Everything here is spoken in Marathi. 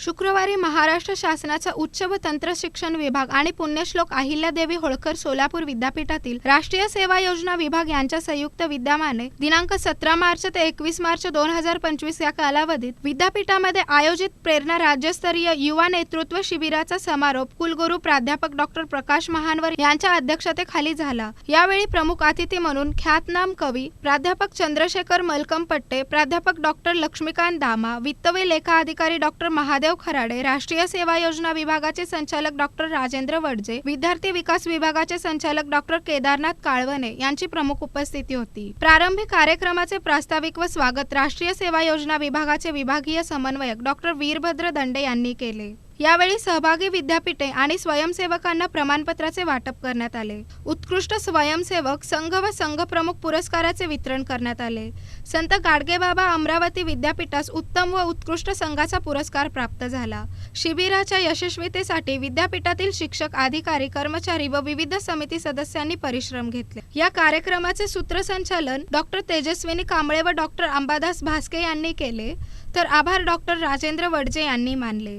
शुक्रवारी महाराष्ट्र शासनाचा उच्च व तंत्र शिक्षण विभाग आणि पुण्यश्लोक अहिल्यादेवी होळकर सोलापूर विद्यापीठातील राष्ट्रीय सेवा योजना विभाग यांच्या संयुक्त विद्यमाने दिनांक सतरा मार्च ते एकवीस मार्च दोन हजार पंचवीस या कालावधीत विद्यापीठामध्ये आयोजित प्रेरणा राज्यस्तरीय युवा नेतृत्व शिबिराचा समारोप कुलगुरू प्राध्यापक डॉक्टर प्रकाश महानवर यांच्या अध्यक्षतेखाली झाला. यावेळी प्रमुख अतिथी म्हणून ख्यातनाम कवी प्राध्यापक चंद्रशेखर मलकम पट्टे प्राध्यापक डॉक्टर लक्ष्मीकांत दामा वित्तवे लेखा अधिकारी डॉक्टर महादेव खराडे राष्ट्रीय सेवा योजना विभागाचे संचालक डॉक्टर राजेंद्र वडजे विद्यार्थी विकास विभागाचे संचालक डॉक्टर केदारनाथ काळवणे यांची प्रमुख उपस्थिती होती. प्रारंभी कार्यक्रमाचे प्रास्ताविक व स्वागत राष्ट्रीय सेवा योजना विभागाचे विभागीय समन्वयक डॉक्टर वीरभद्र दंडे यांनी केले. यावेळी सहभागी विद्यापीठे आणि स्वयंसेवकांना प्रमाणपत्राचे वाटप करण्यात आले. उत्कृष्ट स्वयंसेवक संघ व संघ प्रमुख पुरस्काराचे वितरण करण्यात आले. संत गाडगेबाबा अमरावती विद्यापीठास उत्तम व उत्कृष्ट संघाचा पुरस्कार प्राप्त झाला. शिबिराच्या यशस्वीतेसाठी विद्यापीठातील शिक्षक अधिकारी कर्मचारी व विविध समिती सदस्यांनी परिश्रम घेतले. या कार्यक्रमाचे सूत्रसंचालन डॉक्टर तेजस्विनी कांबळे व डॉक्टर अंबादास भास्के यांनी केले. तर आभार डॉक्टर राजेंद्र वडजे यांनी मानले.